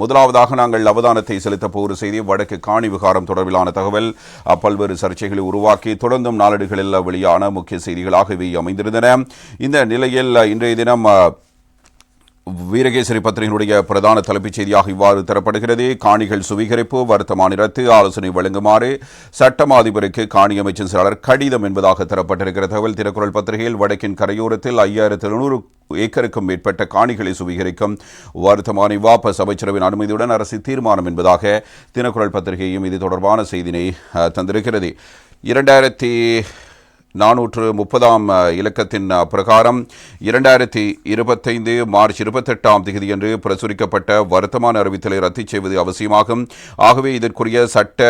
முதலாவதாக நாங்கள் அவதானத்தை செலுத்த போகிற செய்தி வடக்கு காணி விகாரம் தொடர்பிலான தகவல் பல்வேறு சர்ச்சைகளை உருவாக்கி தொடர்ந்தும் நாளேடுகளில் வெளியான முக்கிய செய்திகளாக இவை அமைந்திருந்தன. இந்த நிலையில் இன்றைய தினம் வீரகேசரி பத்திரிகையினுடைய பிரதான தலைப்புச் செய்தியாக இவ்வாறு தரப்படுகிறது. காணிகள் சுவீகரிப்பு வர்த்தமானி ரத்து ஆலோசனை வழங்குமாறு சட்டம் அதிபருக்கு காணி அமைச்சர் செயலாளர் கடிதம் என்பதாக தரப்பட்டிருக்கிற தகவல். தினக்குரல் பத்திரிகையில் வடக்கின் கரையோரத்தில் ஐயாயிரத்து எழுநூறு ஏக்கருக்கும் மேற்பட்ட காணிகளை சுவீகரிக்கும் வர்த்தமானி வாபஸ் அமைச்சரவின் அனுமதியுடன் அரசு தீர்மானம் என்பதாக தினக்குரல் பத்திரிகையும் இது தொடர்பான செய்தினை தந்திருக்கிறது. இரண்டாயிரத்தி நானூற்று முப்பதாம் இலக்கத்தின் பிரகாரம் இரண்டாயிரத்தி இருபத்தைந்து மார்ச் இருபத்தெட்டாம் தேதியன்று பிரசுரிக்கப்பட்ட வர்த்தமான அறிவித்தலை ரத்து செய்வது அவசியமாகும். ஆகவே இதற்குரிய சட்ட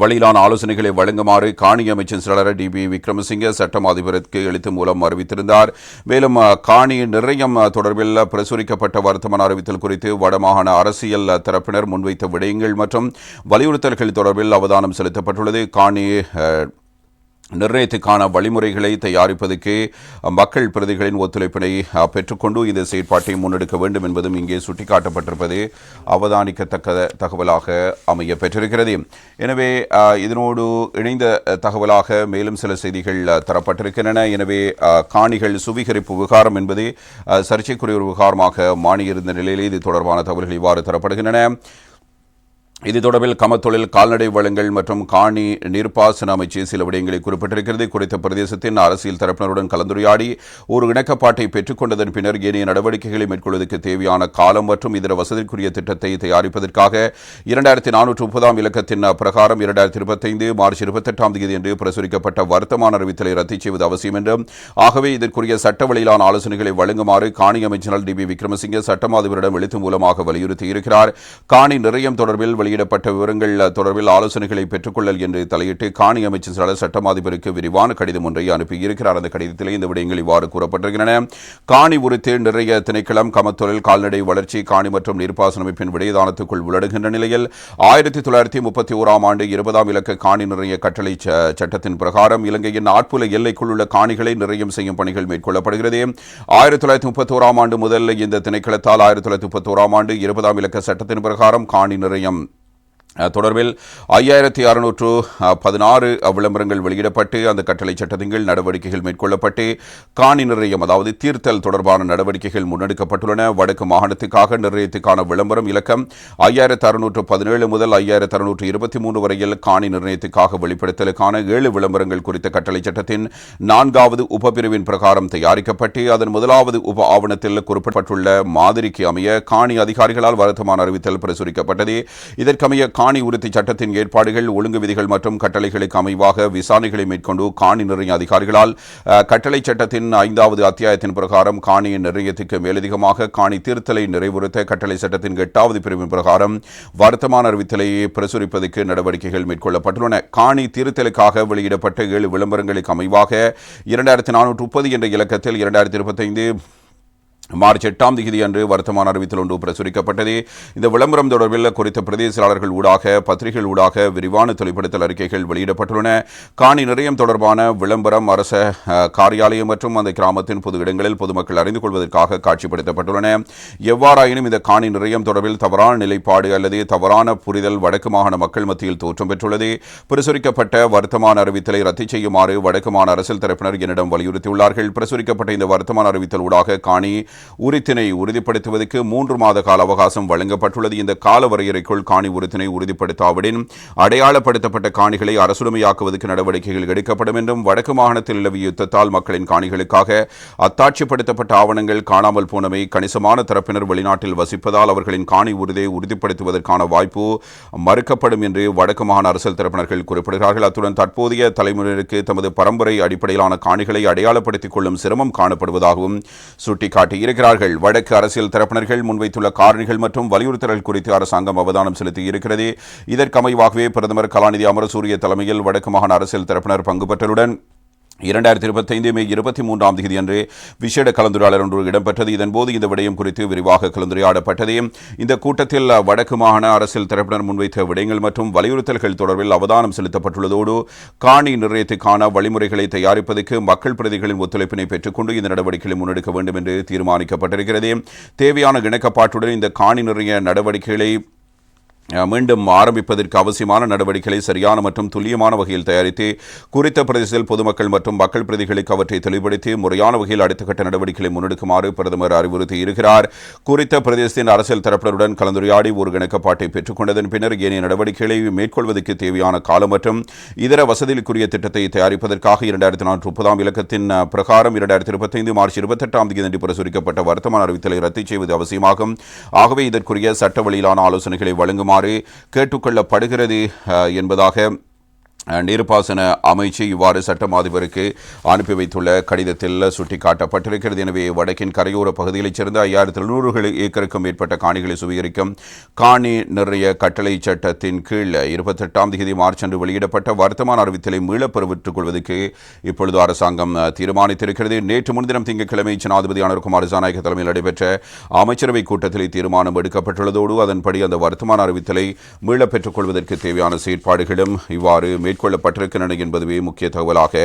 வழியிலான ஆலோசனைகளை வழங்குமாறு காணி அமைச்சர் செயலாளர் டி பி விக்ரமசிங்க சட்டம் அதிபருக்கு எழுத்து மூலம் அறிவித்திருந்தார். மேலும் காணி நிர்ணயம் தொடர்பில் பிரசுரிக்கப்பட்ட வர்த்தமான அறிவித்தல் குறித்து வடமாகாண அரசியல் தரப்பினர் முன்வைத்த விடயங்கள் மற்றும் வலியுறுத்தல்கள் தொடர்பில் அவதானம் செலுத்தப்பட்டுள்ளது. காணி நிர்ணயத்துக்கான வழிமுறைகளை தயாரிப்பதற்கு மக்கள் பிரதிகளின் ஒத்துழைப்பினை பெற்றுக்கொண்டு இந்த செயற்பாட்டை முன்னெடுக்க வேண்டும் என்பதும் இங்கே சுட்டிக்காட்டப்பட்டிருப்பது அவதானிக்கத்தக்க தகவலாக அமைய பெற்றிருக்கிறது. எனவே இதனோடு இணைந்த தகவலாக மேலும் சில செய்திகள் தரப்பட்டிருக்கின்றன. எனவே காணிகள் சுவீகரிப்பு விவகாரம் என்பது சர்ச்சைக்குரிய ஒரு விவகாரமாக மாறியிருந்த நிலையிலே இது தொடர்பான தகவல்கள் இவ்வாறு தரப்படுகின்றன. இது தொடர்பில் கமத்தொழில் கால்நடை வளங்கள் மற்றும் காணி நீர்ப்பாசன அமைச்சு சில விடயங்களை குறிப்பிட்டிருக்கிறது. குறித்த பிரதேசத்தின் அரசியல் தரப்பினருடன் கலந்துரையாடி ஒரு இணக்கப்பாட்டை பெற்றுக்கொண்டதன் பின்னர் ஏனைய நடவடிக்கைகளை மேற்கொள்வதற்கு தேவையான காலம் மற்றும் இதர வசதிக்குரிய திட்டத்தை தயாரிப்பதற்காக இரண்டாயிரத்தி நானூற்று முப்பதாம் இலக்கத்தின் பிரகாரம் இரண்டாயிரத்தி இருபத்தைந்து மார்ச் இருபத்தெட்டாம் தேதி என்று பிரசுரிக்கப்பட்ட வர்த்தமான அறிவித்தலை ரத்து செய்வது அவசியம் என்றும் ஆகவே இதற்குரிய சட்ட வழியிலான ஆலோசனைகளை வழங்குமாறு காணி அமைச்சர் டி பி விக்ரமசிங்கே சட்டம் எழுத்து மூலமாக வலியுறுத்தி இருக்கிறார் காணி நிறையம் தொடர்பில் வெளியிடப்பட்ட விவரங்கள் தொடர்பில் ஆலோசனைகளை பெற்றுக்கொள்ளல் என்று தலையிட்டு காணி அமைச்சர் செயலாளர் சட்டமாதிபருக்கு விரிவான கடிதம் ஒன்றை அனுப்பியிருக்கிறார். அந்த கடிதத்திலே இந்த விடயங்கள் இவ்வாறு கூறப்பட்டிருக்கின்றன. காணி உறுத்து நிறைய திணைக்களம் கமத்தொழில் கால்நடை வளர்ச்சி காணி மற்றும் நீர்ப்பாசன அமைப்பின் விடயதானத்துக்குள் உள்ளடுகின்ற நிலையில் ஆயிரத்தி தொள்ளாயிரத்தி முப்பத்தி ஓராம் ஆண்டு இருபதாம் இலக்க காணி நிறைய கட்டளை சட்டத்தின் பிரகாரம் இலங்கையின் ஆட்புல எல்லைக்குள் உள்ள காணிகளை நிறையம் செய்யும் பணிகள் மேற்கொள்ளப்படுகிறது. ஆயிரத்தி தொள்ளாயிரத்தி முப்பத்தி ஓராம் ஆண்டு முதல் இந்த திணைக்களத்தால் ஆயிரத்தி தொள்ளாயிரத்தி முப்பத்தி ஓராம் ஆண்டு இருபதாம் இலக்க சட்டத்தின் பிரகாரம் காணி நிறையம் தொடர்பில் ஐயாயிரத்தி அறுநூற்று பதினாறு விளம்பரங்கள் வெளியிடப்பட்டு அந்த கட்டளை சட்டத்தின் கீழ் நடவடிக்கைகள் மேற்கொள்ளப்பட்டு காணி நிர்ணயம் அதாவது தீர்த்தல் தொடர்பான நடவடிக்கைகள் முன்னெடுக்கப்பட்டுள்ளன. வடக்கு மாகாணத்துக்காக நிர்ணயத்துக்கான விளம்பரம் இலக்கம் ஐயாயிரத்து அறுநூற்று பதினேழு முதல் ஐயாயிரத்து அறுநூற்று இருபத்தி மூன்று வரையில் காணி நிர்ணயத்துக்காக வெளிப்படுத்தலுக்கான ஏழு விளம்பரங்கள் குறித்த கட்டளை சட்டத்தின் நான்காவது உபபிரிவின் பிரகாரம் தயாரிக்கப்பட்டு அதன் முதலாவது உப ஆவணத்தில் குறிப்பிடப்பட்டுள்ள மாதிரிக்கு அமைய காணி அதிகாரிகளால் வருத்தமான அறிவித்தல் பிரசுரிக்கப்பட்டது. இதற்கமைய காணி உறுதி சட்டத்தின் ஏற்பாடுகள் ஒழுங்கு விதிகள் மற்றும் கட்டளைகளுக்கு அமைவாக விசாரணைகளை மேற்கொண்டு காணி நிர்ணய அதிகாரிகளால் கட்டளை சட்டத்தின் ஐந்தாவது அத்தியாயத்தின் பிரகாரம் காணியின் நிர்ணயத்துக்கு மேலதிகமாக காணி தீர்த்தலை நிறைவுறுத்த கட்டளை சட்டத்தின் எட்டாவது பிரிவின் பிரகாரம் வருத்தமான அறிவித்தலை பிரசுரிப்பதற்கு நடவடிக்கைகள் மேற்கொள்ளப்பட்டுள்ளன. காணி தீர்த்தலுக்காக வெளியிடப்பட்ட ஏழு விளம்பரங்களுக்கு அமைவாக இரண்டாயிரத்தி நானூற்று முப்பது என்ற இலக்கத்தில் இரண்டாயிரத்தி இருபத்தைந்து மார்ச் எட்டாம் தேதி அன்று வர்த்தமான அறிவித்தல் ஒன்று பிரசுரிக்கப்பட்டது. இந்த விளம்பரம் தொடர்பில் குறித்த பிரதேசாளர்கள் ஊடாக பத்திரிகைகள் ஊடாக விரிவான தெளிப்படுத்தல் அறிக்கைகள் வெளியிடப்பட்டுள்ளன. காணி நிறையம் தொடர்பான விளம்பரம் அரச காரியாலயம் மற்றும் அந்த கிராமத்தின் பொது இடங்களில் பொதுமக்கள் அறிந்து கொள்வதற்காக காட்சிப்படுத்தப்பட்டுள்ளன. எவ்வாறாயினும் இந்த காணி நிறையம் தொடர்பில் தவறான நிலைப்பாடு அல்லது தவறான புரிதல் வடக்கு மாகாண மக்கள் மத்தியில் தோற்றம் பெற்றுள்ளது. பிரசுரிக்கப்பட்ட வர்த்தமான அறிவித்தலை ரத்து செய்யுமாறு வடக்கு மாகாண அரசியல் தரப்பினர் என்னிடம் வலியுறுத்தியுள்ளார்கள். பிரசுரிக்கப்பட்ட இந்த வர்த்தமான அறிவித்தல் ஊடாக காணி உரித்தினை உறுதிப்படுத்துவதற்கு மூன்று மாத கால அவகாசம் வழங்கப்பட்டுள்ளது. இந்த கால வரையறைக்குள் காணி உரித்தினை உறுதிப்படுத்தாவிடின் அடையாளப்படுத்தப்பட்ட காணிகளை அரசுடைமையாக்குவதற்கு நடவடிக்கைகள் எடுக்கப்படும் என்றும் வடக்கு மாகாணத்தில் நிலவிய யுத்தத்தால் மக்களின் காணிகளுக்காக அத்தாட்சிப்படுத்தப்பட்ட ஆவணங்கள் காணாமல் போனவை கணிசமான தரப்பினர் வெளிநாட்டில் வசிப்பதால் அவர்களின் காணி உறுதியை உறுதிப்படுத்துவதற்கான வாய்ப்பு மறுக்கப்படும் என்று வடக்கு மாகாண அரசியல் தரப்பினர்கள் குறிப்பிடுகிறார்கள். அத்துடன் தற்போதைய தலைமுறையினருக்கு தமது பரம்பரை அடிப்படையிலான காணிகளை அடையாளப்படுத்திக் கொள்ளும் சிரமம் காணப்படுவதாகவும் இருக்கிறார்கள். வடக்கு அரசியல் தரப்பினர்கள் முன்வைத்துள்ள காரணிகள் மற்றும் வலியுறுத்தல்கள் குறித்து அரசாங்கம் அவதானம் செலுத்தி இருக்கிறது இதற்கமைவாகவே பிரதமர் கலாநிதி அமரசூரிய தலைமையில் வடக்கு மாகாண அரசியல் தரப்பினர் பங்கு பெற்றலுடன் இரண்டாயிரத்தி இருபத்தைந்து மே இருபத்தி மூன்றாம் தேதி அன்று விசேட கலந்துரையாடல் ஒன்று இடம்பெற்றது. இதன்போது இந்த விடயம் குறித்து விரிவாக கலந்துரையாடப்பட்டது. இந்த கூட்டத்தில் வடக்கு மாகாண அரசியல் தரப்பினர் முன்வைத்த விடயங்கள் மற்றும் வலியுறுத்தல்கள் தொடர்பில் அவதானம் செலுத்தப்பட்டுள்ளதோடு காணி நிர்ணயத்துக்கான வழிமுறைகளை தயாரிப்பதற்கு மக்கள் பிரதிகளின் ஒத்துழைப்பினை பெற்றுக்கொண்டு இந்த நடவடிக்கைகளை முன்னெடுக்க வேண்டும் என்று தீர்மானிக்கப்பட்டிருக்கிறது. தேவையான இணக்கப்பாட்டுடன் இந்த காணி நிர்ணய நடவடிக்கைகளை மீண்டும் ஆரம்பிப்பதற்கு அவசியமான நடவடிக்கைகளை சரியான மற்றும் துல்லியமான வகையில் தயாரித்து குறித்த பிரதேசத்தில் பொதுமக்கள் மற்றும் மக்கள் பிரதிகளுக்கு அவற்றை தெளிவுபடுத்தி முறையான வகையில் அடுத்த கட்ட நடவடிக்கைகளை முன்னெடுக்குமாறு பிரதமர் அறிவுறுத்தி இருக்கிறார். குறித்த பிரதேசத்தின் அரசியல் தரப்பினருடன் கலந்துரையாடி ஒரு இணக்கப்பாட்டை பெற்றுக்கொண்டதன் பின்னர் ஏனைய நடவடிக்கைகளை மேற்கொள்வதற்கு தேவையான காலம் மற்றும் இதர வசதிகளுக்குரிய திட்டத்தை தயாரிப்பதற்காக இரண்டாயிரத்தி நானூற்றி முப்பதாம் இலக்கத்தின் பிரகாரம் இரண்டாயிரத்தி இருபத்தைந்து மார்ச் இருபத்தெட்டாம் தேதி பிரசுரிக்கப்பட்ட வர்த்தமான அறிவித்தலை ரத்து செய்வது அவசியமாகும். ஆகவே இதற்குரிய சட்ட வழியிலான ஆலோசனைகளை வழங்குமாறு கேட்டுக்கொள்ளப்படுகிறது என்பதாக நீர்ப்பாசன அமைச்சு இவ்வாறு சட்டம் அதிபருக்கு அனுப்பி வைத்துள்ள கடிதத்தில் சுட்டிக்காட்டப்பட்டிருக்கிறது. எனவே வடக்கின் கரையோர பகுதிகளைச் சேர்ந்த ஐயாயிரத்தி எழுநூறு ஏக்கருக்கும் மேற்பட்ட காணிகளை சுவீகரிக்கும் காணி நிறைய கட்டளை சட்டத்தின் கீழ் இருபத்தெட்டாம் தேதி மார்ச் அன்று வெளியிடப்பட்ட வர்த்தமான அறிவித்தலை மீளப் பெற்றுக் கொள்வதற்கு இப்பொழுது அரசாங்கம் தீர்மானித்திருக்கிறது. நேற்று முன்தினம் திங்கட்கிழமை ஜனாதிபதி அனுர்குமார் ஜனநாயக தலைமையில் நடைபெற்ற அமைச்சரவைக் கூட்டத்தில் தீர்மானம் எடுக்கப்பட்டுள்ளதோடு அதன்படி அந்த வர்த்தமான அறிவித்தலை மீளப் பெற்றுக் கொள்வதற்கு தேவையான செயற்பாடுகளும் இவ்வாறு மேற்கொள்ளப்பட்டிருக்கின்றன என்பதுவே முக்கிய தகவலாக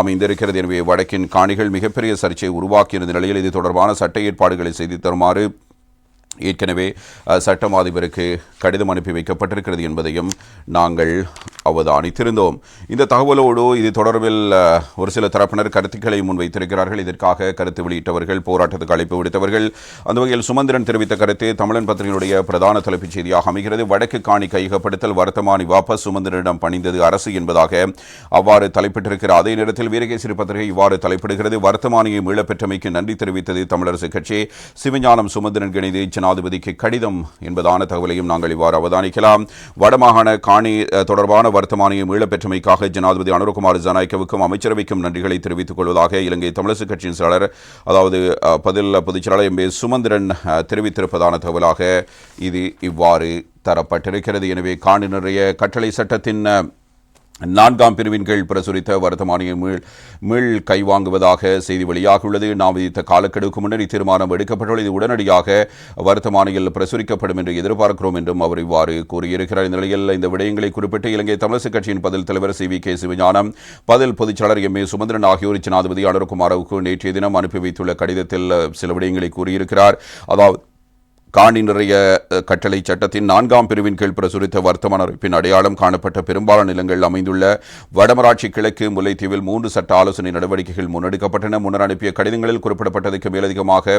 அமைந்திருக்கிறது. எனவே வடக்கின் காணிகள் மிகப்பெரிய சர்ச்சையை உருவாக்கியிருந்த நிலையில் இது தொடர்பான சட்ட ஏற்பாடுகளை செய்து தருமாறு ஏற்கனவே சட்டம் அதிபருக்கு கடிதம் அனுப்பி வைக்கப்பட்டிருக்கிறது என்பதையும் நாங்கள் அவதானித்திருந்தோம். இந்த தகவலோடு இது தொடர்பில் ஒரு சில தரப்பினர் கருத்துக்களை முன்வைத்திருக்கிறார்கள். இதற்காக கருத்து வெளியிட்டவர்கள் போராட்டத்துக்கு அழைப்பு விடுத்தவர்கள். அந்த வகையில் சுமந்திரன் தெரிவித்த கருத்து தமிழன் பத்திரிகையுடைய பிரதான தலைப்புச் செய்தியாக அமைகிறது. வடக்கு காணி கையகப்படுத்தல் வர்த்தமானி வாபஸ் சுமந்திரனிடம் பணிந்தது அரசு என்பதாக அவ்வாறு தலைப்பிட்டிருக்கிற அதே நேரத்தில் வீரகேசரி பத்திரிகை இவ்வாறு தலைப்பிடுகிறது. வர்த்தமானியை மீளப்பெற்றமைக்கு நன்றி தெரிவித்தது தமிழரசு கட்சி. சிவஞானம் சுமந்திரன் இணைந்து ஜனாதிபதிக்கு கடிதம் என்பதான தகவலையும் நாங்கள் இவ்வாறு அவதானிக்கலாம். வடமாகாண காணி தொடர்பான வர்த்தமானியை மீளப்பெற்றமைக்காக ஜனாதிபதி அனுரகுமார் ஜனாய்க்கவுக்கும் அமைச்சரவைக்கும் நன்றிகளை தெரிவித்துக் கொள்வதாக இலங்கை தமிழரசு கட்சியின் செயலர் அதாவது பதில் பொதுச் செயலாளர் எம். சுமந்திரன் தெரிவித்திருப்பதான தகவலாக இது இவ்வாறு தரப்பட்டிருக்கிறது. எனவே காணி நிறைய கட்டளை சட்டத்தின் நான்காம் பிரிவின் கீழ் பிரசுரித்த வர்த்தமானியை மீள் மீள் கைவாங்குவதாக செய்தி வெளியாகியுள்ளது நாம் விதித்த காலக்கெடுவுக்கு முன்னர் இத்தீர்மானம் எடுக்கப்பட்டுள்ளது. உடனடியாக வர்த்தமானியில் பிரசுரிக்கப்படும் என்று எதிர்பார்க்கிறோம் என்றும் அவர் இவ்வாறு கூறியிருக்கிறார். இந்த நிலையில் இந்த விடயங்களை குறிப்பிட்டு இலங்கை தமிழரசு கட்சியின் பதில் தலைவர் சி. வி. கே. சிவஞானம் பதில் பொதுச்செயலர் எம். ஏ. சுமந்திரன் ஆகியோர் ஜனாதிபதி அனுர்குமாரவுக்கு நேற்றைய தினம் அனுப்பி வைத்துள்ள கடிதத்தில் சில விடயங்களை கூறியிருக்கிறார். அதாவது காணி நிறைய கட்டளை சட்டத்தின் நான்காம் பிரிவின் கீழ் பிரசுரித்த வர்த்தமான அறிவிப்பின் அடையாளம் காணப்பட்ட பெரும்பாலான நிலங்கள் அமைந்துள்ள வடமராட்சி கிழக்கு முல்லைத்தீவில் மூன்று சட்ட ஆலோசனை நடவடிக்கைகள் முன்னெடுக்கப்பட்டன. முன்னர் அனுப்பிய கடிதங்களில் குறிப்பிடப்பட்டதற்கு மேலதிகமாக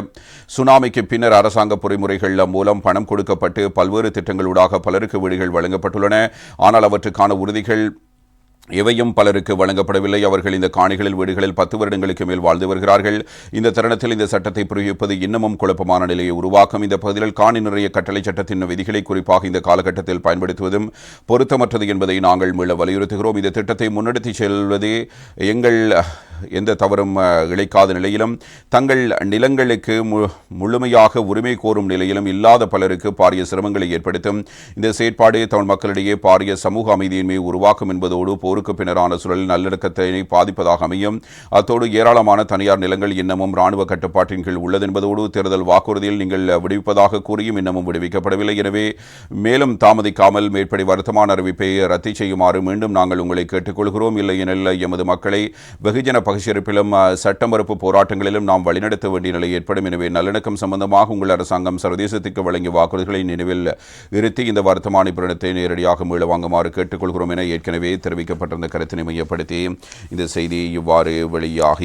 சுனாமிக்கு பின்னர் அரசாங்க பொறிமுறைகள் மூலம் பணம் கொடுக்கப்பட்டு பல்வேறு திட்டங்களூடாக பலருக்கு வீடுகள் வழங்கப்பட்டுள்ளன. ஆனால் அவற்றுக்கான உறுதிகள் எவையும் பலருக்கு வழங்கப்படவில்லை. அவர்கள் இந்த காணிகளில் வீடுகளில் பத்து வருடங்களுக்கு மேல் வாழ்ந்து வருகிறார்கள். இந்த தருணத்தில் இந்த சட்டத்தை புரிவிப்பது இன்னமும் குழப்பமான நிலையை உருவாக்கும். இந்த பகுதியில் காணி நிறைய கட்டளை சட்டத்தின் விதிகளை குறிப்பாக இந்த காலகட்டத்தில் பயன்படுத்துவதும் பொருத்தமற்றது என்பதை நாங்கள் மீள வலியுறுத்துகிறோம். இந்த திட்டத்தை முன்னெடுத்து செல்வதே எங்கள் எந்த தவறும் இழைக்காத நிலையிலும் தங்கள் நிலங்களுக்கு முழுமையாக உரிமை கோரும் நிலையிலும் இல்லாத பலருக்கு பாரிய சிரமங்களை ஏற்படுத்தும். இந்த செயற்பாடு தமிழ் மக்களிடையே பாரிய சமூக அமைதியின்மை உருவாக்கும் என்பதோடு போருக்கு பின்னரான சூழல் நல்லிணக்கத்தை பாதிப்பதாக அமையும். அத்தோடு ஏராளமான தனியார் நிலங்கள் இன்னமும் ராணுவ கட்டுப்பாட்டின் கீழ் உள்ளது என்பதோடு தேர்தல் வாக்குறுதியில் நீங்கள் விடுவிப்பதாக கூறியும் இன்னமும் விடுவிக்கப்படவில்லை. எனவே மேலும் தாமதிக்காமல் மேற்படி வருத்தமான அறிவிப்பை ரத்து செய்யுமாறு மீண்டும் நாங்கள் உங்களை கேட்டுக்கொள்கிறோம். இல்லை எனில் எமது மக்களை வெகுஜன பகிஷ்கரிப்பிலும் சட்டமறுப்பு போராட்டங்களிலும் நாம் வழிநடத்த வேண்டிய நிலை ஏற்படும். எனவே நல்லிணக்கம் சம்பந்தமாக உங்கள் அரசாங்கம் சர்வதேசத்துக்கு வழங்கிய வாக்குறுதிகளை நினைவில் இருத்தி இந்த வர்த்தமானி பிரணத்தை நேரடியாக மீள வாங்குமாறு கேட்டுக்கொள்கிறோம் என ஏற்கனவே தெரிவிக்கப்பட்டிருந்த கருத்தினை மையப்படுத்தி இந்த செய்தி இவ்வாறு வெளியாகி